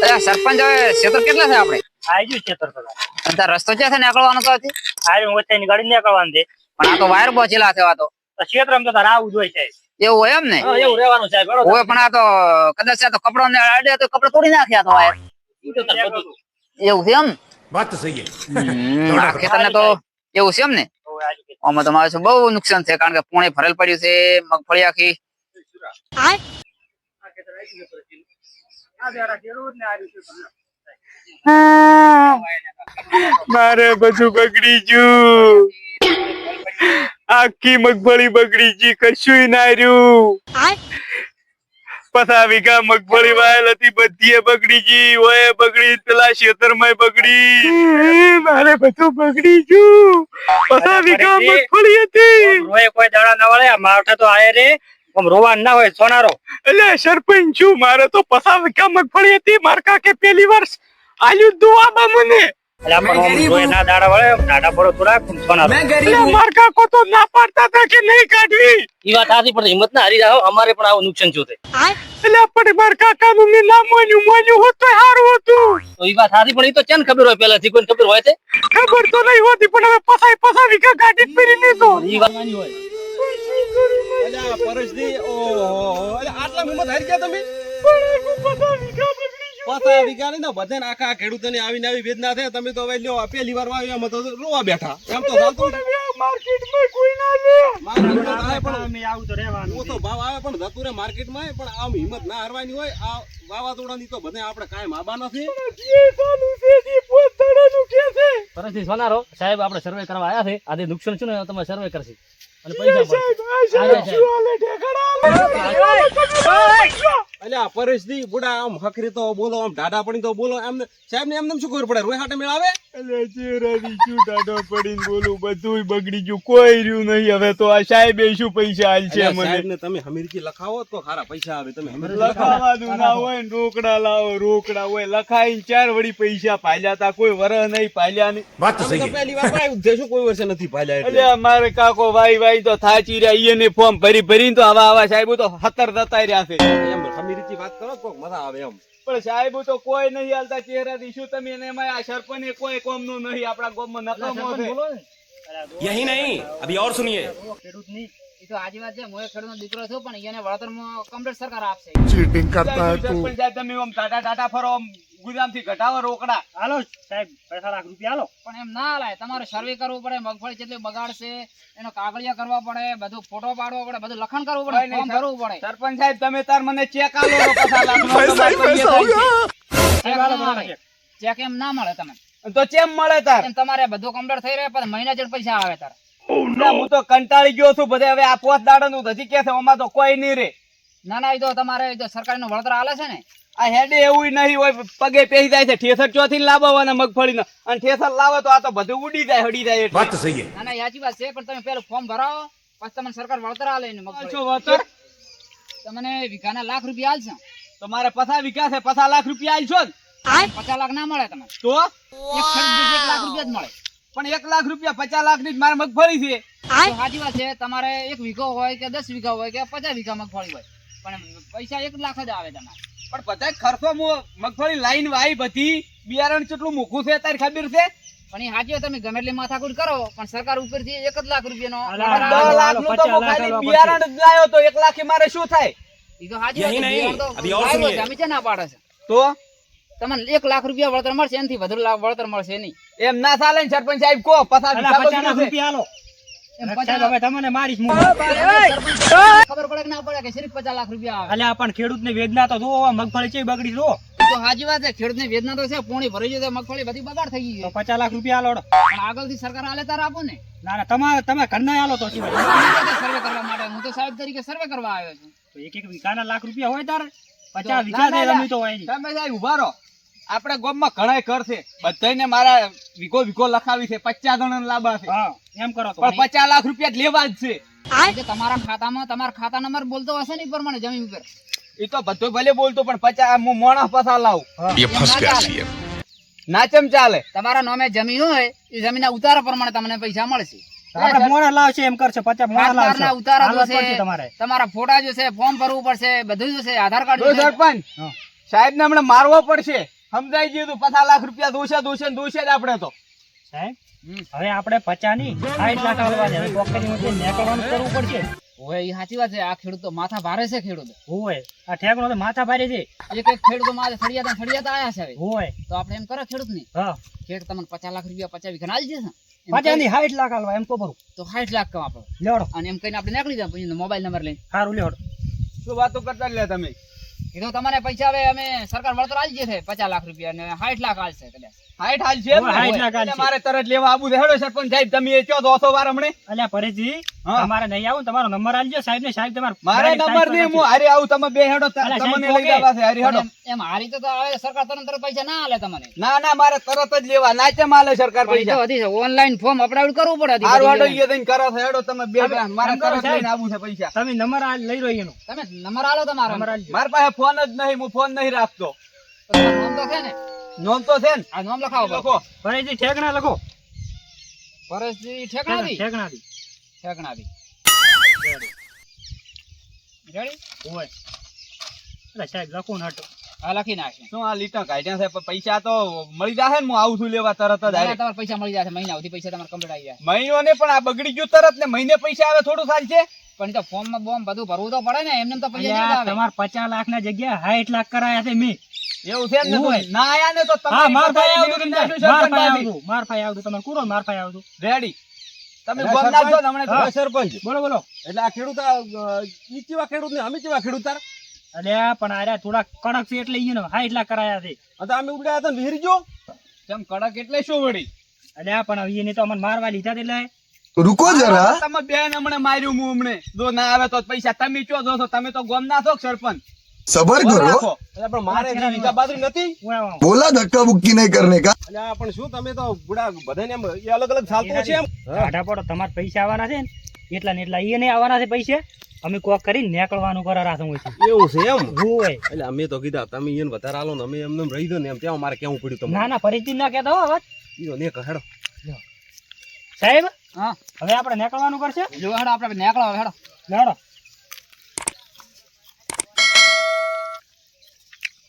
સરપંચ હવે ક્ષેત્ર કેટલા છે આપણે? આવી ગયું રસ્તો છે નીકળવાનો તો હતી આવી ગાડી નીકળવાની છે. પણ આ તો વાયર પહોંચેલા છે આ તો. તો ક્ષેત્રમાં તો તારે આવું જ હોય છે એવું એમ ને? એવું રહેવાનું સાહેબ હોય પણ આ તો કદાચ આ તો કપડો ને અડે તો કપડો તોડી નાખ્યા તો વાયર. એવું છે એમ? વાત સહી છે. હમ, તો એવું છે એમ ને? આમાં બહુ નુકસાન છે કારણ કે પૂણે ભરેલ પડ્યું છે મગફળી આખી. મારે બધું બગડી ગયું. આખી મગફળી બગડી ગઈ કશું ના રહ્યું. પસા વીઘા મગફળી વાયેલ હતી બધી બગડી ગઈ ઓય બગડી પેલા ખેતરમાં બગડી. મારે બધું બગડી ગયું. પસા વીઘા મગફળી હતી. કોઈ દાડા ના વળે માવઠા તો આયે રે. આમ રોવા ના હોય સોનારો. એટલે સરપંચ છું મારે તો પસા વીઘા મગફળી હતી માર કાકે પેલી વર્ષ? આલ્યું દુઆબા મને. એટલે આપણને આમ રોય ના દાડા વળે દાડા પડો થોડા સોનારો. એટલે માર કાકો તો ના પાડતા હતા કે નહીં કાઢવી? ઈ વાત સાચી પણ હિંમત ના હારી જાઓ અમારે પણ આવું નુકસાન થયું છે. એટલે પણ માર કાકાનું મેં ના મોન્યું મોન્યું હોત તો સારું હતું. તો ઈ વાત સાચી પણ ઈ તો ચેન ખબર હોય પહેલાથી કોઈ ખબર હોય ખબર તો નહીં હોતી પણ હવે પસાઈ પસાવી વીઘા ગાડી જ ફરી લીધો ઈ વાત નાની હોય. પરેશજી, ઓહો, અલ્યા આટલા હિંમત હારી ગયા તમે? પાછા વીઘા નહીં ને બધાને આખા ખેડૂતોને આવીને આવી વેદના થાય. તમે તો હવે લ્યો પહેલી વાર વાવ્યા એમ તો રોવા બેઠા. એમ તો ચાલતું. માર્કેટમાં કોઈ ના લે. માર્કેટમાં આવે પણ અમે આવું તો રહેવાનું હું તો ભાવ આવે પણ જતું રહે માર્કેટમાં પણ આમ હિંમત ના હારવાની હોય. આ વાવાઝોડાની તો બધે આપણે કાયમ આબા નથી. જે છે જે પોતાનું કે છે પરથી સોનારો સાહેબ આપણે સર્વે કરવા આયા છે આજે નુકસાન છે ને તમે સર્વે કરશે અને પૈસા અલ્યા પરેશજી બુડા આમ હકરી તો બોલો આમ પડી તો બોલો. સાહેબ ને એમને શું ખબર પડે? રોય હાટે મેળ આવે એટલે ચેરાની શું ટાઢો પડીને બોલું? બધુંય બગડી ગયું. કોઈ રહ્યું નહીં. હવે તો આ સાહેબે શું પૈસા આલશે મને? સાહેબને તમે હમીરકી લખાવો તો ખારા પૈસા આવે. તમે હમીરકી લખાવાનું ના હોય ને રોકડા લાવો રોકડા હોય. લખાઈને ચાર વળી પૈસા પાલ્યા તા. કોઈ વર નહીં પાલ્યા નહીં. વાત સહી. પહેલી વાર છે, શું કોઈ વર્ષે નથી પાલ્યા એટલે. મારે કાકો ભાઈ ભાઈ તો થાચી રહ્યા. ઈને ફોર્મ ભરી ભરીને તો આવા આવા સાહેબો તો હતર થતા રહ્યા છે. ખમીરીથી વાત કરો કોક મજા આવે એમ. પણ સાહેબ તો કોઈ નહીં હાલતા ચહેરા દીશું તમે એને એમાં આ સરપંચ કોઈ કોમનું નહીં આપણા ગોમમાં નકામો છે. યહી નહીં અભી ઓર સુનિયે. ખેડૂત છે મોય ખેડૂતનો દીકરો છું પણ એને વળતરમાં કમ્પ્લીટ સરકાર આપશે. ચીટિંગ કરતા તું પણ સાહેબ તમે ઓમ ટાટા ટાટા ફરો આમ ગુદામથી ઘટાવો રોકડા. હાલો સાહેબ પૈસા લાખ રૂપિયા હાલો. પણ એમ ના હાલાય. તમારે સર્વે કરવું પડે મગફળી કેટલી બગાડશે એનો કાગળિયા કરવા પડે બધું ફોટો પાડવો પડે બધું લખણ કરવું પડે ફોર્મ ભરવું પડે. સરપંચ સાહેબ તમે તાર મને ચેક આલો પૈસા લાખનો થાય ચેક ના એમ ના મળે તમે તો ચેમ મળે તાર? એમ તમારે બધું કમ્પ્લીટ થઈ રહે પણ મહિના જેટ પૈસા આવે તાર. હું તો કંટાળી ગયો છું બધે હવે આ પોત દાડાનું હજી કે છે આમાં તો કોઈ નહીં રે. ના ના એ તો તમારે સરકારી નું વળતર આલે છે ને. આ હેડે એવું નહીં હોય પગે પેહી જાય છે ઠેસર ચોથી લાવવાના મગફળીનો. અને ઠેસર લાવો તો આ તો બધું ઉડી જાય હડી જાય વાત સહી ના ના યાચી વાત છે પણ તમે પેલું ફોર્મ ભરાવો પછી તમને સરકાર વળતર આલે ને મગફળી. વળતર? તમને વીઘાના લાખ રૂપિયા આલશે. તો મારે પચાસ વીઘા છે પચાસ લાખ રૂપિયા આલશો ને પચાસ લાખ ના મળે તમને. તો? એક લાખ રૂપિયા જ મળે. પણ એક લાખ રૂપિયા પચાસ લાખની જ મારે મગફળી છે. સાચી વાત છે તમારે એક વીઘો હોય કે દસ વીઘા હોય કે પચાસ વીઘા મગફળી હોય પણ પૈસા એક લાખ જ આવે તમારે. પણ બધા ખર્ચો મગફળી લાઈન વાઈ બધી બિયારણ કેટલું મોઘું છે તારી ખબર છે? પણ એ હાજી તમે ગમે એટલી માથાકૂટ કરો પણ સરકાર ઉપરથી એક જ લાખ રૂપિયાનો દસ લાખનું તો ખાલી બિયારણ જ લાયો તો એક લાખ મારે શું થાય? એ તો હાજી અમે છે ના પાડે છે? તો? તમને એક લાખ રૂપિયા વળતર મળશે એનાથી વધુ વળતર મળશે નહીં. એમ ના ચાલે સરપંચ સાહેબ કો પચાસ રૂપિયા તમને મારીશ ખબર પડે કે ના પડે કે સિર્ફ પચાસ લાખ રૂપિયા આવે. અલ્યા પણ ખેડૂતની વેદના તો જોવો મગફળી છે બગડી જો તો સાચી વાત છે ખેડૂતની વેદના તો છે પોણી ભરી જશે મગફળી બધી બગાડ થઈ ગઈ પચાસ લાખ રૂપિયા હાલો પણ આગળથી સરકાર આલે તાર આપો ને. ના ના તમારે તમે ઘરના તો સર્વે કરવા માટે હું તો સાહેબ તરીકે સર્વે કરવા આવ્યો છું. તો એક એક વીઘાના લાખ રૂપિયા હોય તારે. પચાસ વીઘા. તમે સાહેબ ઊભા રહો. આપણા ગામમાં ઘણા ઘર છે. બધાને મારા વિગો વિગો લખાવી છે. પચાસ ગણન લાંબા છે. એમ કરો પણ પચાસ લાખ રૂપિયા લેવા જ છે. તમારા ખાતામાં તમારા ખાતા નંબર બોલતો હશે ને પ્રમાણે જમીન ઉપર? એ તો બધો ભલે બોલતો પણ પચાસ હું મોણા પસા લાવું. ના ચાલે. તમારા નામે જમીન હોય એ જમીનના ઉતારા પ્રમાણે તમને પૈસા મળશે. મોડા લાવશે એમ કરશે પચાસ મોડા લાવશે. તમારા. ફોટા જોશે ફોર્મ ભરવું પડશે બધું જોશે આધાર કાર્ડ સાહેબ ને હમણાં મારવો પડશે. સમજાઈ ગયું તું પચાસ લાખ રૂપિયા દોશે દોશે ને દોશે જ આપણે તો. સાહેબ હવે આપણે પચાની સાઈઠ લાખ આવવા દે. હવે પોકેટમાંથી કરવું પડશે. ઓય એ સાચી વાત છે. આ ખેડૂત તો માથા ભારે છે ખેડૂત. ઓય આ ઠેકડો તો માથા ભારે છે. એક એક ખેડૂતો માથે ફળિયાતા ફળિયાતા આયા છે હોય તો આપણે એમ કરો ખેડૂતની હા ખેડ તમને પચાસ લાખ રૂપિયા પચાસ વીઘા આલજે છે પાછા ની 60 લાખ આલવા એમ તો ભરું. તો 60 લાખ કમ આપણો લેડો અને એમ કહીને આપણે નીકળી જાય પછી મોબાઈલ નંબર લઈને. સારું લેડો શું વાતો કરતા લે તમે? કીધું તમારે પૈસા હવે અમે સરકાર વળતર આલજે છે પચાસ લાખ રૂપિયા અને સાઠ લાખ આલશે કદાચ. હાઈટ હાલ છે એટલે મારે તરત લેવા આવું હેડો સરપંચ સાહેબ તમે એ કયો દોસો વાર હમણે. અલ્યા પરેશજી. તમારે નહીં આવું તમારો નંબર આલજો સાહેબ ને સાહેબ તમારે મારે નંબર નહીં હું હારે આવું તમે બે હેડો તમને લઈ જવા છે હારી હેડો. એમ હારી તો હવે સરકાર તરત તરત પૈસા ના આલે તમને. ના ના મારે તરત જ લેવા ના કેમ આલે સરકાર પૈસા ઓનલાઈન ફોર્મ અપડાઉટ કરવું પડે હારું હેડો બધી ઈ કરો છો હેડો તમે બે મારે તરત લઈને આવું છે પૈસા. તમે નંબર લઈ રહ્યો એનો. તમે નંબર આલો તમારો. આલજો પાસે ફોન જ નહીં હું ફોન નહીં રાખતો. નોમ તો છે ને. નોંધ તો છે ને. આ નોમ લખાવો. લખો. પરેશજી ઠેકણા લખો. પરેશજી ઠેકણાથી ઠેકણા દી રેડી? હોય. એટલે સાહેબ લખું ને લખી નાખે. શું આ લીટા કાઢ્યા છે? પૈસા તો મળી જશે ને હું આવું છું લેવા તરત જ તમારે પૈસા મળી જશે. મહિના સુધી પૈસા તમારે કમ્પ્લીટ આવી જાય. મહિનો ને પણ આ બગડી ગયું તરત ને મહિને પૈસા આવે થોડું ચાલશે પણ તો ફોર્મમાં બોમ બધું ભરવું તો પડે ને. એમને તો પૈસા આવે. તમારે પચાસ લાખ ના જગ્યા સાઈઠ લાખ કરાયા છે મેં. એવું છે ને ના આયા ને તો તમે માર ભાઈ આવતું માર ભાઈ આવતું માર ભાઈ આવતું તમે કુરો માર ભાઈ આવતું રેડી તમે ગોમ નાખજો ને હમણાં સરપંચ. બોલો બોલો. એટલે આ ખેડૂત ઈ કેવા ખેડૂત ને અમે કેવા ખેડૂત તાર અલ્યા પણ આર્યા થોડા કડક છે એટલે ઈ હા એટલા કરાયા છે. અતા અમે ઉડાયા તો વીર જો? તેમ કડક એટલે શું વળી? અલ્યા પણ હવે એને તો અમને મારવા લીધા એટલે. રૂકો જરા. તમે બેન હમણે માર્યું હું હમણે જો ના આવે તો પૈસા તમે ચો દો છો તમે તો ગોમ ના છો સરપંચ? સબર કરો. પણ મારે વિધા બાદરી નથી? બોલા ધક્કા બુક્કી નહીં કરને કા. અલ્યા પણ શું તમે તો બુડા બધાને એમ અલગ અલગ ચાલતું છે એમ? ટાટા પડો તમારા પૈસા આવવાના છે એટલા ને એટલા એ નહીં આવવાના છે પૈસા? અમે કોક કરીને નીકળવાનું કરાર રાખું હોય છે. એવું છે એમ? હોય. એટલે અમે તો કીધા તમે એને વધારે આલો ને અમે એમને એમ રહી દો ને એમ ત્યાં મારે કેવું પડ્યું તમને? ના ના પરિચિત ના કહેતા હો વાત. ઈ તો ને કહેડો સાહેબ હા. હવે આપણે નીકળવાનું કરશે? જો હેડો આપણે નીકળવા હેડો. હેડો.